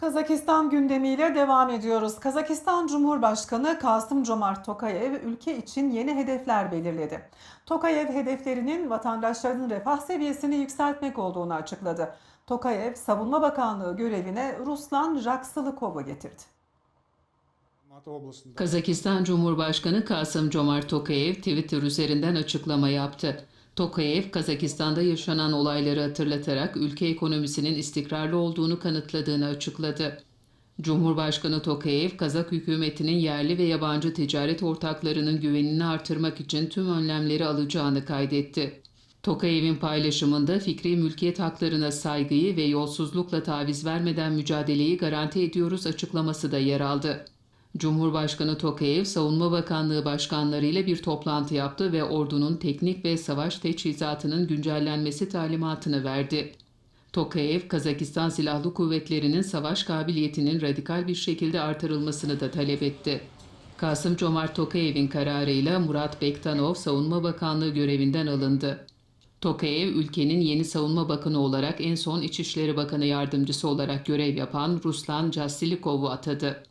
Kazakistan gündemiyle devam ediyoruz. Kazakistan Cumhurbaşkanı Kasım Comart Tokayev ülke için yeni hedefler belirledi. Tokayev hedeflerinin vatandaşların refah seviyesini yükseltmek olduğunu açıkladı. Tokayev Savunma Bakanlığı görevine Ruslan Raksılıkov'u getirdi. Kazakistan Cumhurbaşkanı Kasım Comart Tokayev Twitter üzerinden açıklama yaptı. Tokayev, Kazakistan'da yaşanan olayları hatırlatarak ülke ekonomisinin istikrarlı olduğunu kanıtladığını açıkladı. Cumhurbaşkanı Tokayev, Kazak hükümetinin yerli ve yabancı ticaret ortaklarının güvenini artırmak için tüm önlemleri alacağını kaydetti. Tokayev'in paylaşımında fikri mülkiyet haklarına saygıyı ve yolsuzlukla taviz vermeden mücadeleyi garanti ediyoruz açıklaması da yer aldı. Cumhurbaşkanı Tokayev, Savunma Bakanlığı başkanlarıyla bir toplantı yaptı ve ordunun teknik ve savaş teçhizatının güncellenmesi talimatını verdi. Tokayev, Kazakistan Silahlı Kuvvetleri'nin savaş kabiliyetinin radikal bir şekilde artırılmasını da talep etti. Kasım Comart Tokayev'in kararıyla Murat Bektanov Savunma Bakanlığı görevinden alındı. Tokayev, ülkenin yeni savunma bakanı olarak en son İçişleri Bakanı yardımcısı olarak görev yapan Ruslan Jasilikov'u atadı.